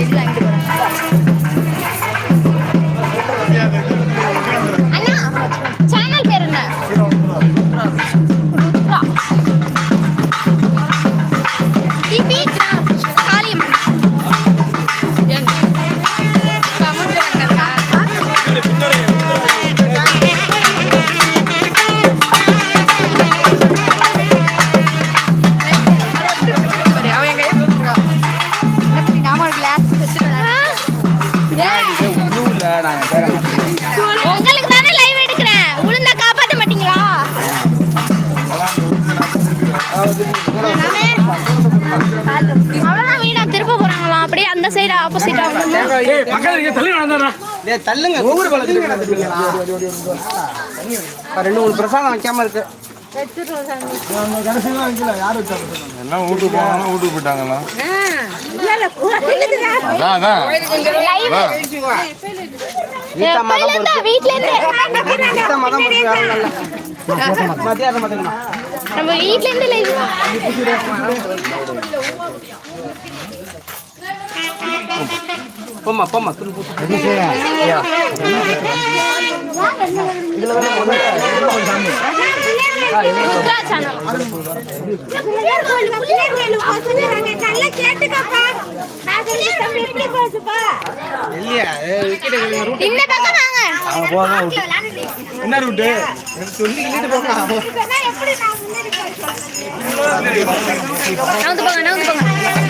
அண்ணா அவ்வளவுதான் வீடா திருப்ப போறாங்களா அப்படியே அந்த சைடு ஆப்போசிட்டா தள்ளுங்க. ஒவ்வொரு ரெண்டு மூணு பிரசாதம் வைக்காம இருக்கு. எல்லாம் வீட்டுக்கு போனாலும் வீட்டுக்கு போயிட்டாங்களா? அதான் அதான் இருந்தா வீட்ல இருந்து கீதா மதம் பொறுத்து வேற ஒண்ணும் இல்ல. மத்தியானம் மட்டும்தான் நம்ம வீட்ல இருந்து லைவ் போம்மா போம்மா துணி போட்டு. ருத்ரா சேனல் இல்லையா? விக்கெட் இந்த பக்கம் வாங்க. என்ன ரூட்டு சொல்லி போங்க. போங்க.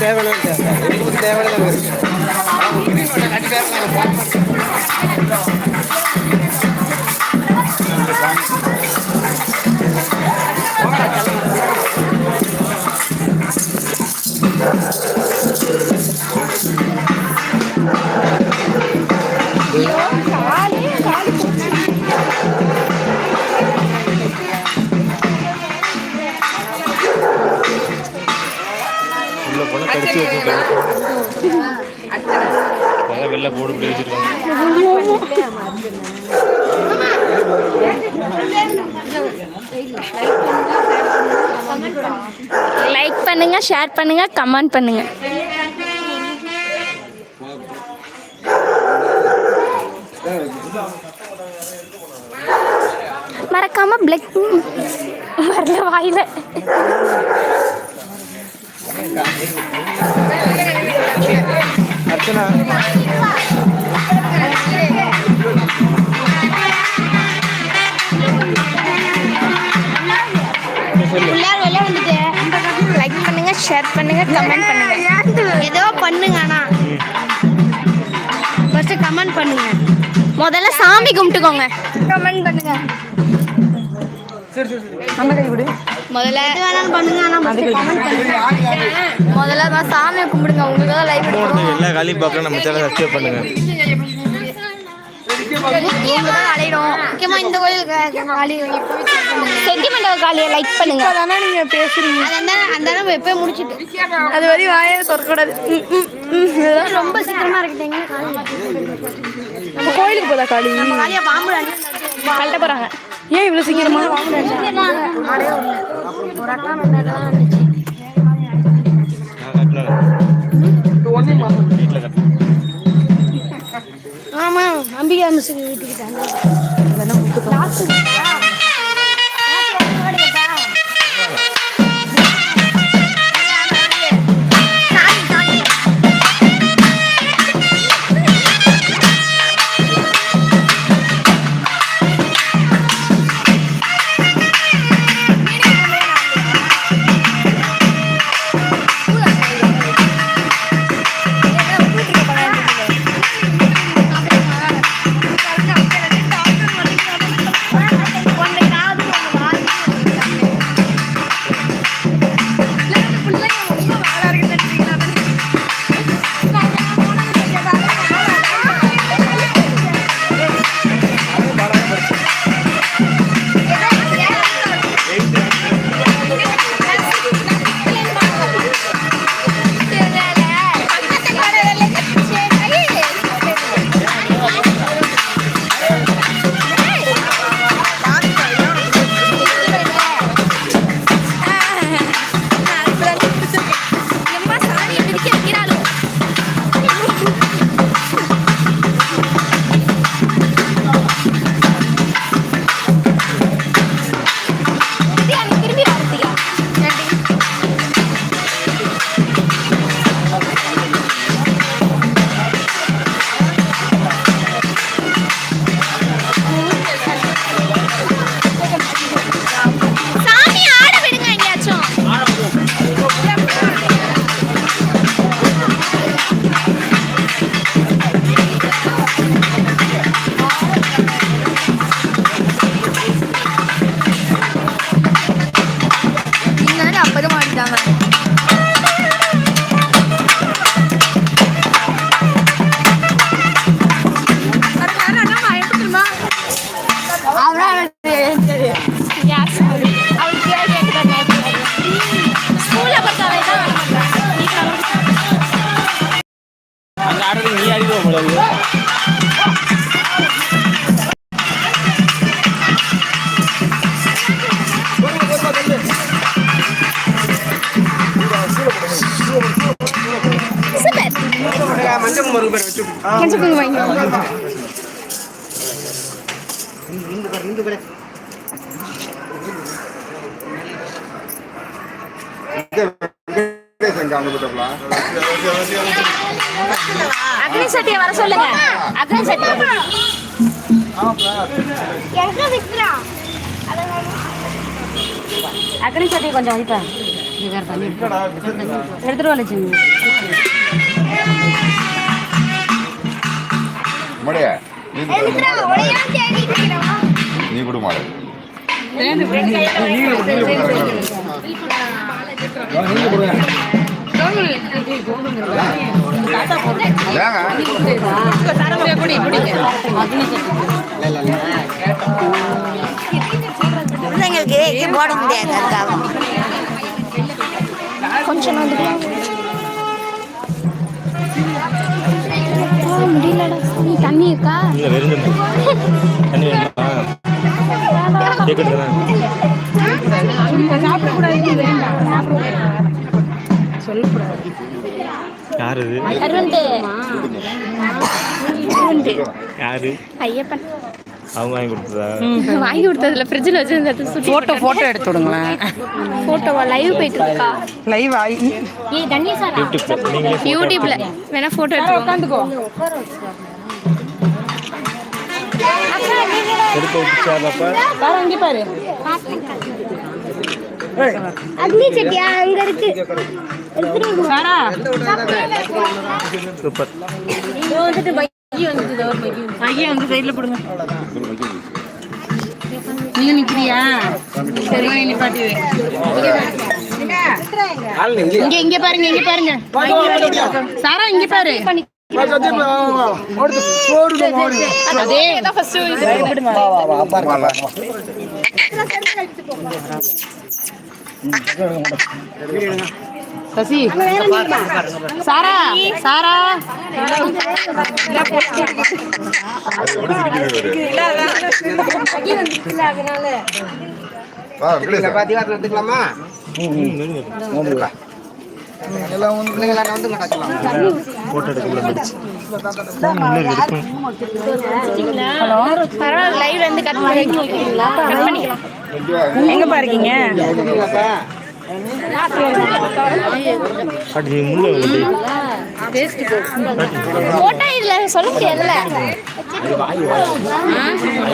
தேவையான தேவையான வெளில போர்டு இப்படி வச்சிருக்காங்க லைக் பண்ணுங்க ஷேர் பண்ணுங்க கமெண்ட் பண்ணுங்க மறக்காம பிளக் வரல வாயில Thank you. அர்ச்சனா லைக் பண்ணுங்க ஷேர் பண்ணுங்க கமெண்ட் பண்ணுங்க. ஏதோ பண்ணுங்க ஆனா. ஃபர்ஸ்ட் கமெண்ட் பண்ணுங்க. முதல்ல சாமி கும்பிட்டுக்கோங்க. கமெண்ட் பண்ணுங்க. முதல்ல முதல்ல சாமியை கும்பிடுங்க உங்களுக்கு தான் லைவ் எடுக்கணும். எல்லா காலையும் பார்க்க நம்ம சேனல் சப்ஸ்கிரைப் பண்ணுங்க. நீங்க தான் அலையிடும் முக்கியமா இந்த கோயிலுக்கு காளி சென்டிமெண்டல் காளியை லைக் பண்ணுங்க. அதானே நீங்க பேசுறீங்க. அந்த அந்த எப்போ முடிச்சிட்டு. அது வரை வாயை. இதெல்லாம் ரொம்ப சீக்கிரமா இருக்கீங்க நம்ம கோயிலுக்கு போதா காளி? காளியா பாம்பு கழட்ட போறாங்க. ஏன் இவ்வளவு சீக்கிரமா? ஒரு ஆமா அம்பிகா மிஸ் வீட்டுக்கிட்டாங்க பேர் வச்சு கொஞ்சம் கொஞ்சம் வாங்கி இந்த பேர் அக்னி சட்டியை வர சொல்லுங்க அக்னி சட்டி கொஞ்சம் வைப்பேன் எடுத்துட்டு மடையா? நீ கூட மாடு பிள்ளைங்களுக்கு போட முடியாது கொஞ்சம் முடியலடா. நீ தண்ணி இருக்கா? இல்லை வெறும் தண்ணி வேணுமா? கேட்குறது யார் இது? அருண்டு யாரு? ஐயப்பன். அவங்க வாங்கி கொடுத்ததா? வாங்கி கொடுத்ததுல ஃப்ரிட்ஜில் வச்சிருந்தது சுட்டி போட்டோ போட்டோ எடுத்து விடுங்களேன் போட்டோவா லைவ் போயிட்டு இருக்கா லைவ் ஆகி யூடியூப்ல நீங்களே photo யூடியூப்ல வேணா போட்டோ எடுத்து உட்காந்துக்கோ. எடுத்து விட்டுச்சா பாப்பா? பாரு அங்கே பாரு. அக்னி சட்டியா? அங்க இருக்கு. சாரா. சூப்பர். ஐயா வந்து. சைடுல போடுங்க. நீங்க நிக்கிறியா? சரி நிப்பாட்டி இங்க இங்க பாருங்க இங்க பாருங்க. சாரா இங்க பாரு. அதே. சசி. சாரா சாரா. பாத்தீங்களா எடுத்துக்கலாமா எல்லாம் உங்க பிள்ளைங்களா வந்து முடிச்சு எங்க பாருக்கீங்க நீ முள்ள வந்து போட்டா இதுல சொல்ல முடியாதுல்ல.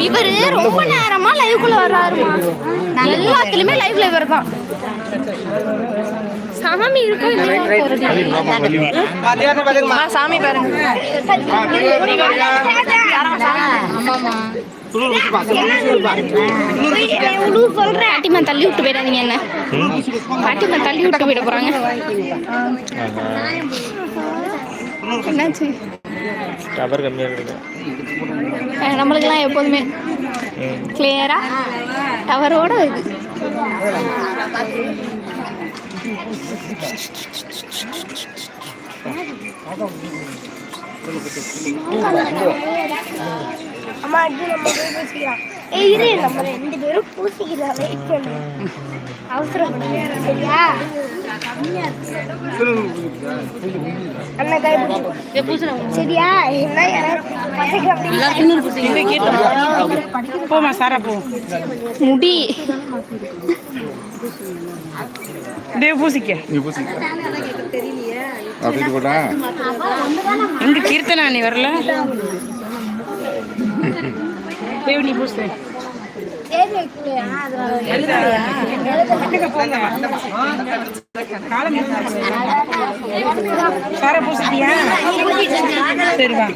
இவரு ரொம்ப நேரமா லைவ்க்குள்ள வர்றாருமா. எல்லாத்துலயுமே லைவ் லைவர் தான் சாமி இருக்கும் சாமி பாருங்க. ஆமாமா பாட்டிமா தள்ளி விட்டு போயிடாதீங்க என்ன? பாட்டிமா தள்ளி விட்டு போயிட போறாங்க. என்னாச்சு கம்மியாக நம்மளுக்கெல்லாம் எப்போதுமே கிளியரா டவரோட இது ஏய் இரு நம்ம ரெண்டு பேரும் பூசிக்கலாம் வெயிட் பண்ணு. அவசரம் சரியா? அண்ணா கை பிடிச்சு சரியா? என்ன யாராவது போமா சாரா போ. முடி. டே பூசிக்க. நீ பூசிக்க. அப்படின்னு போட்டா? எங்க கீர்த்தனா நீ வரல? தேவ் நீ பூசு சாரா பூசிட்டியா சரி வா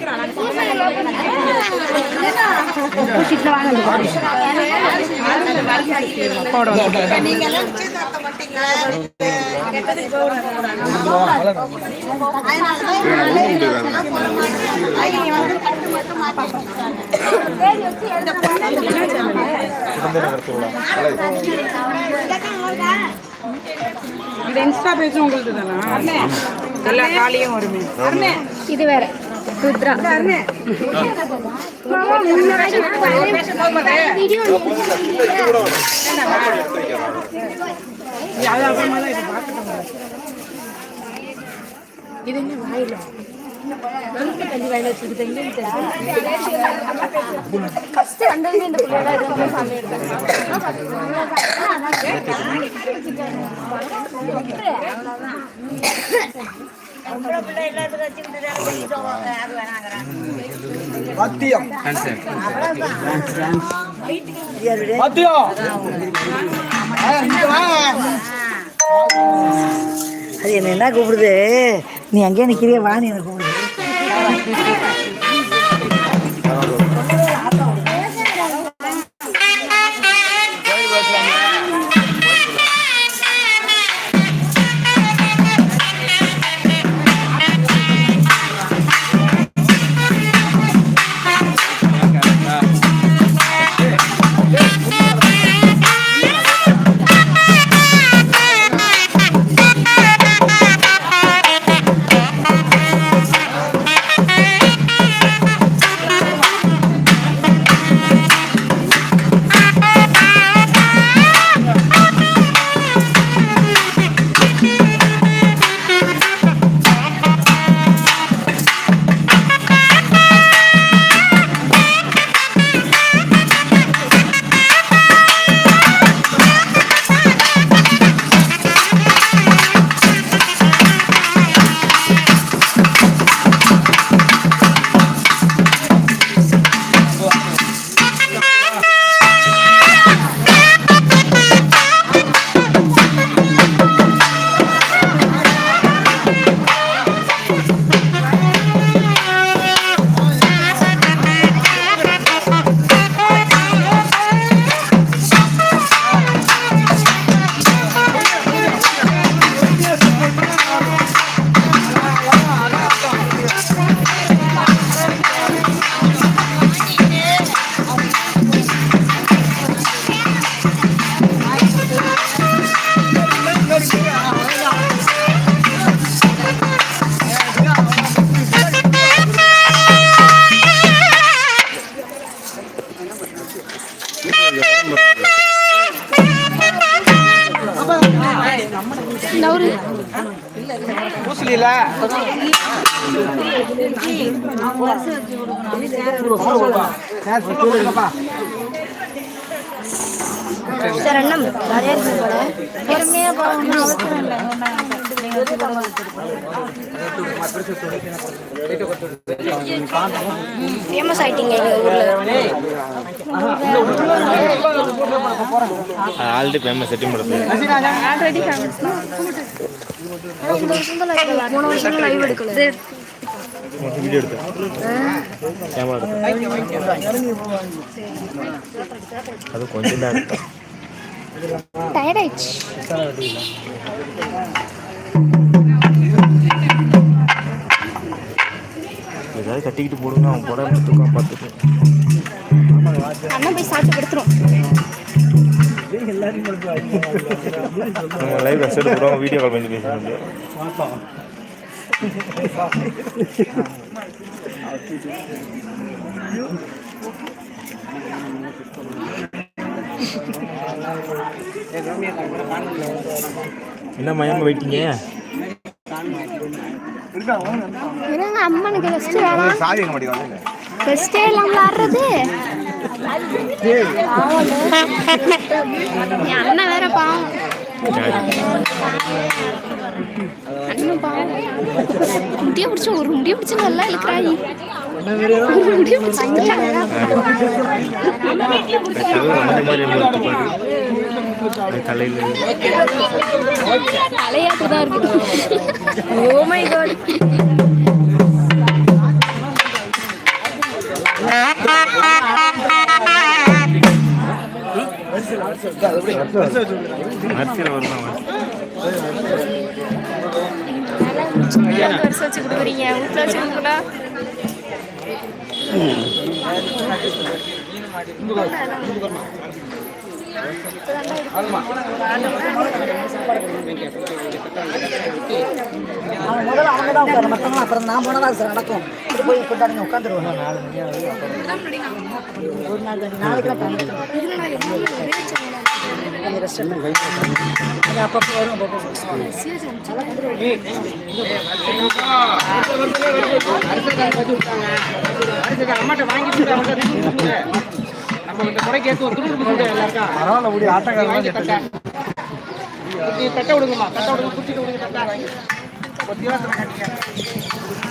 போடும் இந்த இன்ஸ்டா பேஜும் உங்களுக்கு தானா? எல்லா காலையும் வருமே. இது வேற. வீடியோ அது அப்புறமா இந்த பிள்ளையோட சாமி அது என்ன கூப்பிடுது? நீ அங்கேயே நிக்கிறிய வா நீ என்ன கூப்பிடுது Thank you. நிறைய இருக்கு போல பொறுமையா போகணும் அவசரம் இல்லை ஃபேமஸ் ஆயிட்டீங்க எங்க ஊர்ல ஆல்ரெடி ஃபேமஸ் செட்டிங் படத்து ஆல்ரெடி ஃபேமஸ்னா இந்த வருஷம் தான் live போன வருஷம் லைவ் எடுக்கல வீடியோ எடுத்தேன் கேமரா எடுத்தேன் அது கொஞ்சம் தான் டயர்ட் ஆயிடுச்சு. ஏதாவது கட்டிக்கிட்டு போடுங்க அவன் போட தூக்கம் பார்த்துட்டு. அண்ணன் போய் சாப்பிட்டு படுத்துரும். லைவ் போடுவாங்க வீடியோ கால் பண்ணி என்ன மயமா வெயிட்டிங்க என்னங்க அம்மனுக்கு ரெஸ்ட் வேணாம் சாவி எங்க மாட்டேங்க ரெஸ்டே இல்லாம ஆடுறது என் அண்ணன் வேற பாவம். முடிய பிடிச்ச ஒரு முடிய பிடிச்ச நல்லா இழுக்கிறாய். ஒரு முடிய பிடிச்ச அந்த மாதிரி தலையில் தலையாட்டு தான் இருக்கு. ஓ மை காட் அரிசியில் வரும் வருஷம் வச்சு கொடுக்குறீங்க வீட்டில் வச்சு அவன் முதல்ல அவங்க தான் உட்கார மற்றவங்க அப்புறம் நான் போனால் தான். சார் நடக்கும் இது போய் கொண்டாடுங்க உட்காந்துருவோம் ஒரு நாள் நாளைக்கு தான் கொஞ்சம் ரெஸ்ட் அது அப்பப்போ வரும் அப்பப்போ அம்மாட்ட வாங்கிட்டு துருவு கொடுங்க பரவாயில்ல முடி ஆட்டக்காரன் தட்டை. விடுங்கம்மா தட்டை விடுங்க விடுங்க தட்டை. ஒரு யோசனை காட்டிக்க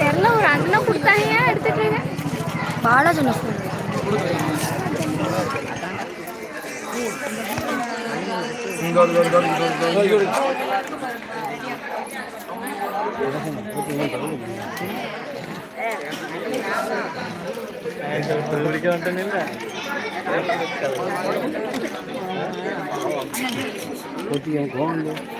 தெரியல ஒரு அண்ணன் கொடுத்தாங்க எடுத்துட்டு இருக்கேன் பாலாஜி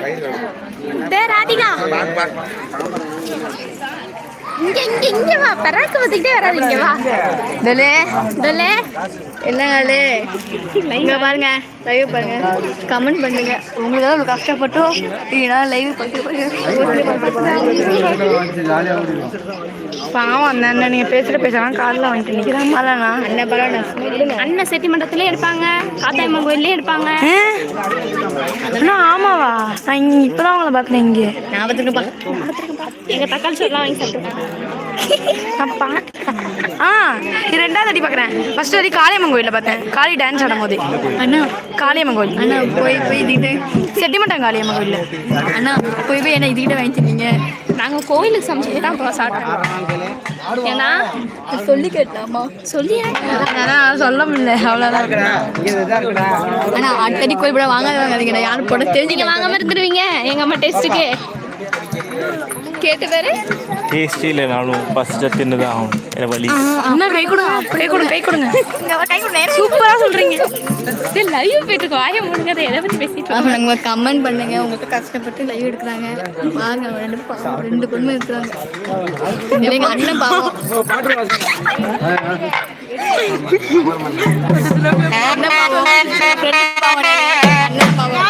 டேய் ராதிகா. இங்க இங்க இங்க வா. பராக்கு பத்திக்கிட்டே வராது இங்க வா. டலே. டலே. என்னங்களே இங்க பாருங்க லைவ் பாருங்க. கமெண்ட் பண்ணுங்க. உங்களுக்கு ஏதாவது கஷ்டப்பட்டோம் இல்லைனா லைவ் பாவம் அந்த அண்ணன் நீங்க பேசுற பேசலாம். காலில் வாங்கிட்டு நிக்கிறான். மலனா அண்ணன் பரவாயில்ல அண்ணன் செட்டிமன்றத்திலே எடுப்பாங்க. காத்தாயம்மன் கோயிலே எடுப்பாங்க. அண்ணா ஆமாவா? நான் இங்க இப்பதான் உங்களை பார்க்குறேன் இங்க. ஞாபகத்துக்கு எங்க தக்காளி சோறுலாம் வாங்கி சாப்பிட்டுருக்கேன் நான் பா- ஆ இது ரெண்டாவது அடி பார்க்குறேன் ஃபர்ஸ்ட் அடி காளியம்மன் கோயிலில் பார்த்தேன். காளி டான்ஸ் ஆடும் போது அண்ணா. காளியம்மன் கோயில். அண்ணா போய் போய் இதுகிட்ட செட்டிமட்டம் காளியம்மன் கோயிலில். அண்ணா போய் போய் என்ன இதுகிட்ட வாங்கிட்டீங்க நாங்கள் கோயிலுக்கு சமைச்சு தான் அப்புறம் சாப்பிட்டோம். ஏன்னா சொல்லி கேட்டலாமா சொல்லி ஏன்னா சொல்ல முடியல. அவ்வளோதான் அண்ணா அட்டடி கோயில் கூட வாங்காத யாரும் போட தெரிஞ்சுங்க வாங்காம இருந்துருவீங்க. எங்க அம்மா டேஸ்ட்டுக்கு கேட்டு பேரு. டேஸ்டி இல்லைனாலும் ஃபஸ்ட்டு தின்னு தான் ஆகணும் எனக்கு வலி அண்ணா கை கொடுங்க கை கொடுங்க கை கொடுங்க. இங்க வா, கை கொடு சூப்பரா சொல்றீங்க. லைவ் போயிட்டு இருக்கோம். வாய முடிஞ்ச எதை பத்தி பேசிட்டு ஆமா நம்ம கமெண்ட் பண்ணுங்க. உங்களுக்கு கஷ்டப்பட்டு லைவ் எடுக்கிறாங்க. பாருங்க ரெண்டு ரெண்டு பொண்ணு இருக்கிறாங்க. இது எங்க அண்ணன் பாவம். அண்ணன் பாவம், friend பாவம், அண்ணன் பாவம்.